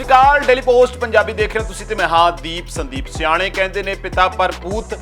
ਸ਼੍ਰੀ ਅਕਾਲ daily post Punjabi ਦੇਖ ਰਹੇ ਹੋ ਤੁਸੀਂ ਤੇ ਮੈਂ ਹਾਂ ਦੀਪ ਸੰਦੀਪ। ਸਿਆਣੇ ਕਹਿੰਦੇ ਨੇ ਪਿਤਾ ਪਰ ਪੂਤ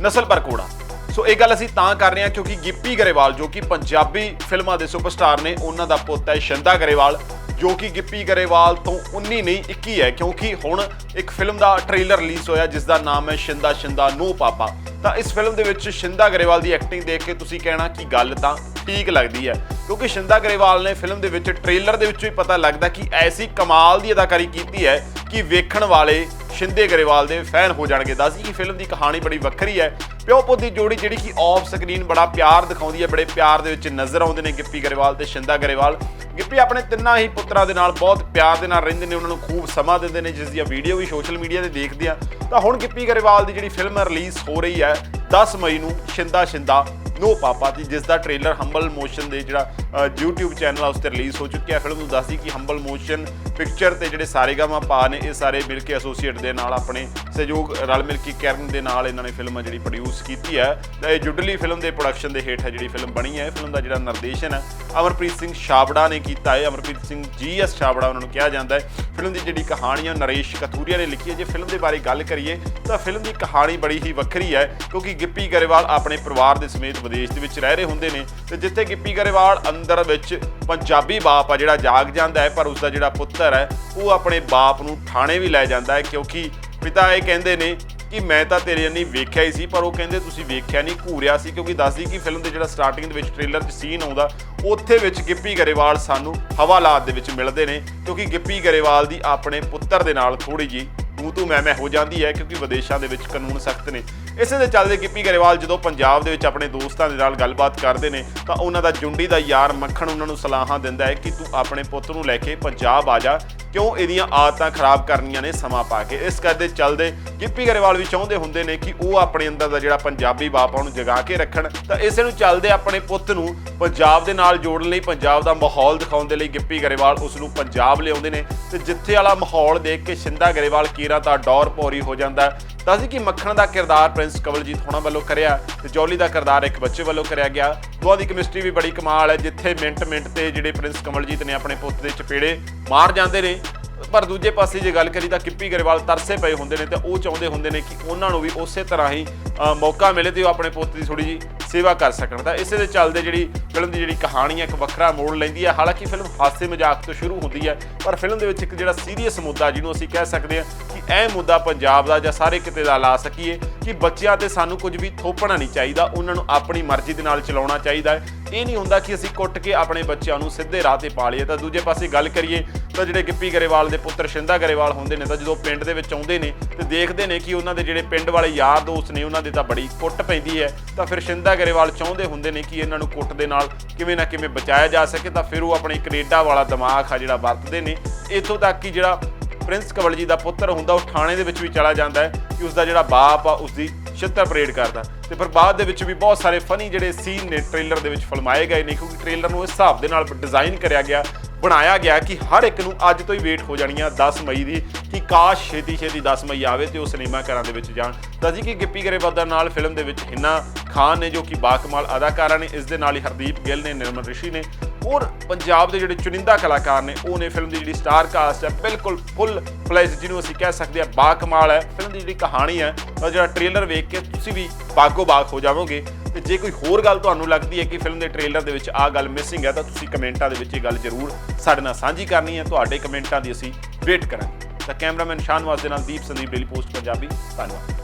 ਨਸਲ ਪਰ ਕੋੜਾ ਸੋ ਇਹ ਗੱਲ ਅਸੀਂ ਤਾਂ ਕਰ ਰਹੇ ਹਾਂ ਕਿਉਂਕਿ ਗਿੱਪੀ ਗਰੇਵਾਲ, ਜੋ ਕਿ ਪੰਜਾਬੀ ਫਿਲਮਾਂ ਦੇ ਸੁਪਰਸਟਾਰ ਨੇ, ਉਹਨਾਂ ਦਾ ਪੁੱਤ ਹੈ ਸ਼ੰਦਾ ਗਰੇਵਾਲ, ਜੋ ਕਿ ਗਿੱਪੀ ਗਰੇਵਾਲ ਤੋਂ 19 ਨਹੀਂ 21 ਹੈ, ਕਿਉਂਕਿ ਹੁਣ ਇੱਕ ਫਿਲਮ ਦਾ ਟ੍ਰੇਲਰ ਰਿਲੀਜ਼ ਹੋਇਆ, ਜਿਸ ਦਾ ਨਾਮ ਹੈ ਸ਼ਿੰਦਾ ਸ਼ਿੰਦਾ ਨੋ ਪਾਪਾ। ਤਾਂ ਇਸ ਫਿਲਮ ਦੇ ਵਿੱਚ ਸ਼ਿੰਦਾ ਗਰੇਵਾਲ ਦੀ ਐਕਟਿੰਗ ਦੇਖ ਕੇ ਤੁਸੀਂ ਕਹਿਣਾ ਕਿ ਗੱਲ ਤਾਂ ਠੀਕ ਲੱਗਦੀ ਹੈ। ਕਿਉਂਕਿ ਸ਼ਿੰਦਾ ਗਰੇਵਾਲ ਨੇ ਫਿਲਮ ਦੇ ਵਿੱਚ ਟ੍ਰੇਲਰ ਦੇ ਵਿੱਚੋਂ ਹੀ ਪਤਾ ਲੱਗਦਾ ਕਿ ਐਸੀ ਕਮਾਲ ਦੀ ਅਦਾਕਾਰੀ ਕੀਤੀ ਹੈ ਕਿ ਵੇਖਣ ਵਾਲੇ ਸ਼ਿੰਦੇ ਗਰੇਵਾਲ ਦੇ ਫੈਨ ਹੋ ਜਾਣਗੇ। ਦੱਸਦੀ ਕਿ ਫਿਲਮ ਦੀ ਕਹਾਣੀ ਬੜੀ ਵੱਖਰੀ ਹੈ। ਪਿਓ ਪੁੱਤ ਦੀ ਜੋੜੀ ਜਿਹੜੀ ਕਿ ਆਫ ਸਕਰੀਨ ਬੜਾ ਪਿਆਰ ਦਿਖਾਉਂਦੀ ਹੈ, ਬੜੇ ਪਿਆਰ ਦੇ ਵਿੱਚ ਨਜ਼ਰ ਆਉਂਦੇ ਨੇ ਗਿੱਪੀ ਗਰੇਵਾਲ ਤੇ ਸ਼ਿੰਦਾ ਗਰੇਵਾਲ। ਗਿੱਪੀ, ਆਪਣੇ ਤਿੰਨਾਂ ਹੀ ਪੁੱਤਰਾਂ ਦੇ ਨਾਲ ਬਹੁਤ ਪਿਆਰ ਦੇ ਨਾਲ ਰਹਿੰਦੇ ਨੇ, ਉਹਨਾਂ ਨੂੰ ਖੂਬ ਸਮਾਂ ਦਿੰਦੇ ਨੇ, ਜਿਸ ਦੀਆਂ ਵੀਡੀਓ ਵੀ ਸੋਸ਼ਲ ਮੀਡੀਆ ਤੇ ਦੇਖਦੇ ਆ। ਤਾਂ ਹੁਣ ਗਿੱਪੀ ਗਰੇਵਾਲ ਦੀ ਜਿਹੜੀ ਫਿਲਮ ਰਿਲੀਜ਼ ਹੋ ਰਹੀ ਹੈ 10 ਮਈ ਨੂੰ ਸ਼ਿੰਦਾ ਸ਼ਿੰਦਾ ਨੋ ਪਾਪਾ ਸੀ ਜਿਸ ਦਾ ਟ੍ਰੇਲਰ ਹੰਬਲ ਮੋਸ਼ਨ ਦੇ ਜਿਹੜਾ YouTube ਚੈਨਲ ਆ, ਉਸ ਤੇ ਰਿਲੀਜ਼ ਹੋ ਚੁੱਕਿਆ ਫਿਲਮ ਨੂੰ ਦੱਸਦੀ ਕਿ ਹੰਬਲ ਮੋਸ਼ਨ ਪਿਕਚਰ ਤੇ ਜਿਹੜੇ ਸਾਰੇਗਾਮਾ ਪਾ ਨੇ, ਇਹ ਸਾਰੇ ਮਿਲ ਕੇ ਐਸੋਸੀਏਟ ਦੇ ਨਾਲ ਆਪਣੇ ਸਹਿਯੋਗ, ਰਲ ਮਿਲ ਕੇ ਕਰਨ ਦੇ ਨਾਲ ਇਹਨਾਂ ਨੇ ਫਿਲਮ ਜਿਹੜੀ ਪ੍ਰੋਡਿਊਸ ਕੀਤੀ ਹੈ ਤਾਂ ਇਹ ਜੁੱਡਲੀ ਫਿਲਮ ਦੇ ਪ੍ਰੋਡਕਸ਼ਨ ਦੇ ਹੇਠ ਹੈ ਜਿਹੜੀ ਫਿਲਮ ਬਣੀ ਹੈ। ਫਿਲਮ ਦਾ ਜਿਹੜਾ ਨਿਰਦੇਸ਼ਨ ਹੈ, ਅਮਰਪ੍ਰੀਤ ਸਿੰਘ ਛਾਬੜਾ ਨੇ ਕੀਤਾ ਹੈ। ਅਮਰਪ੍ਰੀਤ ਸਿੰਘ ਜੀਐਸ ਛਾਬੜਾ ਉਹਨਾਂ ਨੂੰ ਕਿਹਾ ਜਾਂਦਾ ਹੈ। ਫਿਲਮ ਦੀ ਜਿਹੜੀ ਕਹਾਣੀ ਹੈ ਨਰੇਸ਼ ਕਥੂਰੀਆ ਨੇ ਲਿਖੀ ਹੈ। ਜੇ ਫਿਲਮ ਦੇ ਬਾਰੇ ਗੱਲ ਕਰੀਏ, ਤਾਂ ਫਿਲਮ ਦੀ ਕਹਾਣੀ ਬੜੀ ਹੀ ਵੱਖਰੀ ਹੈ, ਕਿਉਂਕਿ ਗਿੱਪੀ ਗਰੇਵਾਲ ਆਪਣੇ ਪਰਿਵਾਰ ਦੇ ਸਮੇਤ ਵਿਦੇਸ਼ ਦੇ ਵਿੱਚ ਰਹਿ ਰਹੇ ਹੁੰਦੇ ਨੇ। ਤੇ ਜਿੱਥੇ ਗਿੱਪੀ ਗਰੇਵਾਲ ਅੰਦਰ ਵਿੱਚ ਪੰਜਾਬੀ ਬਾਪ ਆ ਜਿਹੜਾ ਜਾਗ ਜਾਂਦਾ ਹੈ, ਪਰ ਉਸ ਦਾ ਜਿਹੜਾ ਪੁੱਤਰ ਹੈ, ਉਹ ਆਪਣੇ ਬਾਪ ਨੂੰ ਥਾਣੇ ਵੀ ਲੈ ਜਾਂਦਾ ਹੈ, ਕਿਉਂਕਿ ਪਿਤਾ ਇਹ ਕਹਿੰਦੇ ਨੇ ਕਿ ਮੈਂ ਤਾਂ ਤੇਰੇ ਨਹੀਂ ਵੇਖਿਆ ਹੀ ਸੀ, ਪਰ ਉਹ ਕਹਿੰਦੇ ਤੁਸੀਂ ਵੇਖਿਆ ਨਹੀਂ, ਘੂਰਿਆ ਸੀ, ਕਿਉਂਕਿ ਦੱਸਦੀ ਕਿ ਫਿਲਮ ਦੇ ਜਿਹੜਾ ਸਟਾਰਟਿੰਗ ਦੇ ਵਿੱਚ ਟ੍ਰੇਲਰ 'ਚ ਸੀਨ ਆਉਂਦਾ, ਉੱਥੇ ਵਿੱਚ ਗਿੱਪੀ ਗਰੇਵਾਲ ਸਾਨੂੰ ਹਵਾਲਾਤ ਦੇ ਵਿੱਚ ਮਿਲਦੇ ਨੇ, ਕਿਉਂਕਿ ਗਿੱਪੀ ਗਰੇਵਾਲ ਦੀ ਆਪਣੇ ਪੁੱਤਰ ਦੇ ਨਾਲ ਥੋੜੀ ਜੀ ਤੂੰ ਤੂੰ ਮੈਂ ਮੈਂ ਹੋ ਜਾਂਦੀ ਹੈ, ਕਿਉਂਕਿ ਵਿਦੇਸ਼ਾਂ ਦੇ ਵਿੱਚ ਕਾਨੂੰਨ ਸਖਤ ਨੇ। ਇਸੇ ਦੇ ਚੱਲਦੇ ਗਿੱਪੀ ਗਰੇਵਾਲ ਜਦੋਂ ਪੰਜਾਬ ਦੇ ਵਿੱਚ ਆਪਣੇ ਦੋਸਤਾਂ ਦੇ ਨਾਲ ਗੱਲਬਾਤ ਕਰਦੇ ਨੇ, ਤਾਂ ਉਹਨਾਂ ਦਾ ਜੁੰਡੀ ਦਾ ਯਾਰ ਮੱਖਣ ਉਹਨਾਂ ਨੂੰ ਸਲਾਹਾਂ ਦਿੰਦਾ ਹੈ ਕਿ ਤੂੰ ਆਪਣੇ ਪੁੱਤ ਨੂੰ ਲੈ ਕੇ ਪੰਜਾਬ ਆ ਜਾ। ਕਿਉਂ ਇਹਦੀਆਂ ਆਦਤਾਂ ਖਰਾਬ ਕਰਨੀਆਂ ਨੇ ਸਮਾਂ ਪਾ ਕੇ? ਇਸ ਕਰਦੇ ਚੱਲਦੇ ਗਿੱਪੀ ਗਰੇਵਾਲ ਵੀ ਚਾਹੁੰਦੇ ਹੁੰਦੇ ਨੇ ਕਿ ਉਹ ਆਪਣੇ ਅੰਦਰ ਦਾ ਜਿਹੜਾ ਪੰਜਾਬੀ ਬਾਪ ਆ, ਉਹਨੂੰ ਜਗਾ ਕੇ ਰੱਖਣ। ਤਾਂ ਇਸੇ ਨੂੰ ਚੱਲਦੇ ਆਪਣੇ ਪੁੱਤ ਨੂੰ ਪੰਜਾਬ ਦੇ ਨਾਲ ਜੋੜਨ ਲਈ, ਪੰਜਾਬ ਦਾ ਮਾਹੌਲ ਦਿਖਾਉਣ ਦੇ ਲਈ ਗਿੱਪੀ ਗਰੇਵਾਲ ਉਸ ਨੂੰ ਪੰਜਾਬ ਲਿਆਉਂਦੇ ਨੇ। ਤੇ ਜਿੱਥੇ ਵਾਲਾ ਮਾਹੌਲ ਦੇਖ ਕੇ ਸ਼ਿੰਦਾ ਗਰੇਵਾਲ ਕੀਰਾ ਤਾਂ ਡੌਰ ਪੌਰੀ ਹੋ ਜਾਂਦਾ ਤਾਂ ਦੱਸਦੀ ਕਿ ਮੱਖਣ ਦਾ ਕਿਰਦਾਰ ਪ੍ਰਿੰਸ ਕਵਲਜੀਤ ਹੋਣਾ ਵੱਲੋਂ ਕਰਿਆ, ਤੇ ਜੌਲੀ ਦਾ ਕਿਰਦਾਰ ਇੱਕ ਬੱਚੇ ਵੱਲੋਂ ਕਰਿਆ ਗਿਆ। ਦੋਹਾਂ ਦੀ ਕੈਮਿਸਟਰੀ ਵੀ ਬੜੀ ਕਮਾਲ ਹੈ, ਜਿੱਥੇ ਮਿੰਟ ਮਿੰਟ ਤੇ ਜਿਹੜੇ ਪ੍ਰਿੰਸ ਕਮਲਜੀਤ ਨੇ ਆਪਣੇ ਪੁੱਤ ਦੇ ਚਪੇੜੇ ਮਾਰ ਜਾਂਦੇ ਨੇ। ਪਰ ਦੂਜੇ ਪਾਸੇ ਜੇ ਗੱਲ ਕਰੀ ਤਾਂ ਕਿੱਪੀ ਗਰੇਵਾਲ ਤਰਸੇ ਪਏ ਹੁੰਦੇ ਨੇ ਤੇ ਉਹ ਚਾਹੁੰਦੇ ਹੁੰਦੇ ਨੇ ਕਿ ਉਹਨਾਂ ਨੂੰ ਵੀ ਉਸੇ ਤਰ੍ਹਾਂ ਹੀ ਮੌਕਾ ਮਿਲੇ ਤੇ ਉਹ ਆਪਣੇ ਪੁੱਤ ਦੀ ਥੋੜੀ ਜੀ ਸੇਵਾ ਕਰ ਸਕਣ। ਤਾਂ ਇਸੇ ਦੇ ਚੱਲਦੇ ਜਿਹੜੀ ਫਿਲਮ ਦੀ ਜਿਹੜੀ ਕਹਾਣੀ ਹੈ ਇੱਕ ਵੱਖਰਾ ਮੋੜ ਲੈਂਦੀ ਹੈ ਹਾਲਾਂਕਿ ਫਿਲਮ ਹਾਸੇ ਮਜ਼ਾਕ ਤੋਂ ਸ਼ੁਰੂ ਹੁੰਦੀ ਹੈ ਪਰ ਫਿਲਮ ਦੇ ਵਿੱਚ ਇੱਕ ਜਿਹੜਾ ਸੀਰੀਅਸ ਮੁੱਦਾ ਜਿਹਨੂੰ ਅਸੀਂ ਕਹਿ ਸਕਦੇ ਹਾਂ ਕਿ ਇਹ ਮੁੱਦਾ ਪੰਜਾਬ ਦਾ ਜਾਂ ਸਾਰੇ ਕਿਤੇ ਦਾ ਲਾ ਸਕੀਏ ਕਿ ਬੱਚਿਆਂ ਤੇ ਸਾਨੂੰ ਕੁਝ ਵੀ ਥੋਪਣਾ ਨਹੀਂ ਚਾਹੀਦਾ, ਉਹਨਾਂ ਨੂੰ ਆਪਣੀ ਮਰਜ਼ੀ ਦੇ ਨਾਲ ਚਲਾਉਣਾ ਚਾਹੀਦਾ ਹੈ। ਇਹ ਨਹੀਂ ਹੁੰਦਾ ਕਿ ਅਸੀਂ ਕੁੱਟ ਕੇ ਆਪਣੇ ਬੱਚਿਆਂ ਨੂੰ ਸਿੱਧੇ ਰਾਹ ਤੇ ਪਾ ਲਈਏ। ਤਾਂ ਦੂਜੇ ਪਾਸੇ ਗੱਲ ਕਰੀਏ ਤਾਂ ਜਿਹੜੇ ਗਿੱਪੀ ਗਰੇਵਾਲ ਦੇ ਪੁੱਤਰ ਸ਼ਿੰਦਾ ਗਰੇਵਾਲ ਹੁੰਦੇ ਨੇ, ਤਾਂ ਜਦੋਂ ਪਿੰਡ ਦੇ ਵਿੱਚ ਆਉਂਦੇ ਨੇ ਤੇ ਦੇਖਦੇ ਨੇ ਕਿ ਉਹਨਾਂ ਦੇ ਜਿਹੜੇ ਪਿੰਡ ਵਾਲੇ ਯਾਰ ਦੋਸਤ ਨੇ, ਉਹਨਾਂ ਦੇ ਤਾਂ ਬੜੀ ਕੁੱਟ ਪੈਂਦੀ ਹੈ। ਤਾਂ ਫਿਰ ਸ਼ਿੰਦਾ ਗਰੇਵਾਲ ਚਾਹੁੰਦੇ ਹੁੰਦੇ ਨੇ ਕਿ ਇਹਨਾਂ ਨੂੰ ਕੁੱਟ ਦੇ ਨਾਲ ਕਿਵੇਂ ਨਾ ਕਿਵੇਂ ਬਚਾਇਆ ਜਾ ਸਕੇ, ਤਾਂ ਫਿਰ ਉਹ ਆਪਣੇ ਕੈਨੇਡਾ ਵਾਲਾ ਦਿਮਾਗ ਆ ਜਿਹੜਾ ਵਰਤਦੇ ਨੇ। ਇੱਥੋਂ ਤੱਕ ਕਿ ਜਿਹੜਾ ਪ੍ਰਿੰਸ ਕਵਲਜੀ ਦਾ ਪੁੱਤਰ ਹੁੰਦਾ, ਉਹ ਥਾਣੇ ਦੇ ਵਿੱਚ ਵੀ ਚਲਾ ਜਾਂਦਾ ਹੈ ਕਿ ਉਸ ਦਾ ਜਿਹੜਾ ਬਾਪ ਆ ਉਸ ਦੀ ਛਿੱਤਰ ਪਰੇਡ ਕਰਦਾ ਤੇ ਫਿਰ ਬਾਅਦ ਦੇ ਵਿੱਚ ਵੀ ਬਹੁਤ ਸਾਰੇ ਫਨੀ ਜਿਹੜੇ ਸੀਨ ਨੇ ਟ੍ਰੇਲਰ ਦੇ ਵਿੱਚ ਫਿਲਮਾਏ ਗਏ ਨੇ, ਕਿਉਂਕਿ ਟ੍ਰੇਲਰ ਨੂੰ ਇਸ ਹਿਸਾਬ ਦੇ ਨਾਲ ਡਿਜ਼ਾਈਨ ਕਰਿਆ ਗਿਆ, ਬਣਾਇਆ ਗਿਆ ਕਿ ਹਰ ਇੱਕ ਨੂੰ ਅੱਜ ਤੋਂ ਹੀ ਵੇਟ ਹੋ ਜਾਣੀ ਆ 10 ਮਈ ਦੀ, ਕਿ ਕਾਸ਼ ਛੇਤੀ ਛੇਤੀ 10 ਮਈ ਆਵੇ ਤੇ ਉਹ ਸਿਨੇਮਾ ਘਰਾਂ ਦੇ ਵਿੱਚ ਜਾਣ। ਤਾਂ ਜੀ ਕਿ ਗਿੱਪੀ ਗਰੇਵਾਲ ਦਾ ਨਾਲ ਫਿਲਮ ਦੇ ਵਿੱਚ ਹਿਨਾ ਖਾਨ ਨੇ, ਜੋ ਕਿ ਬਾਕਮਾਲ ਅਦਾਕਾਰਾ ਨੇ, ਇਸ ਦੇ ਨਾਲ ਹੀ ਹਰਦੀਪ ਗਿੱਲ ਨੇ, ਨਿਰਮਲ ਰਿਸ਼ੀ ਨੇ ਔਰ ਪੰਜਾਬ ਦੇ ਜਿਹੜੇ ਚੁਣਿੰਦਾ ਕਲਾਕਾਰ ਨੇ, ਉਹ ਨੇ ਫਿਲਮ ਦੀ ਜਿਹੜੀ ਸਟਾਰ ਕਾਸਟ ਹੈ, ਬਿਲਕੁਲ ਫੁੱਲ ਫਲੈਜ ਜਿਹਨੂੰ ਅਸੀਂ ਕਹਿ ਸਕਦੇ ਹਾਂ ਬਾਕਮਾਲ ਹੈ। ਫਿਲਮ ਦੀ ਜਿਹੜੀ ਕਹਾਣੀ ਹੈ, ਉਹ ਜਿਹੜਾ ਟ੍ਰੇਲਰ ਵੇਖ ਕੇ ਤੁਸੀਂ ਵੀ ਬਾਗੋ ਬਾਗ ਹੋ ਜਾਵੋਗੇ। ਤੇ ਜੇ ਕੋਈ ਹੋਰ ਗੱਲ ਤੁਹਾਨੂੰ ਲੱਗਦੀ ਹੈ ਕਿ ਫਿਲਮ ਦੇ ਟ੍ਰੇਲਰ ਦੇ ਵਿੱਚ ਆਹ ਗੱਲ ਮਿਸਿੰਗ ਹੈ, ਤਾਂ ਤੁਸੀਂ ਕਮੈਂਟਾਂ ਦੇ ਵਿੱਚ ਇਹ ਗੱਲ ਜ਼ਰੂਰ ਸਾਡੇ ਨਾਲ ਸਾਂਝੀ ਕਰਨੀ ਹੈ। ਤੁਹਾਡੇ ਕਮੈਂਟਾਂ ਦੀ ਅਸੀਂ ਵੇਟ ਕਰਾਂਗੇ। ਤਾਂ ਕੈਮਰਾਮੈਨ ਸ਼ਾਨਵਾਜ਼ ਦੇ ਨਾਲ ਦੀਪ ਸੰਦੀਪ, ਡੇਲੀ ਪੋਸਟ ਪੰਜਾਬੀ, ਧੰਨਵਾਦ।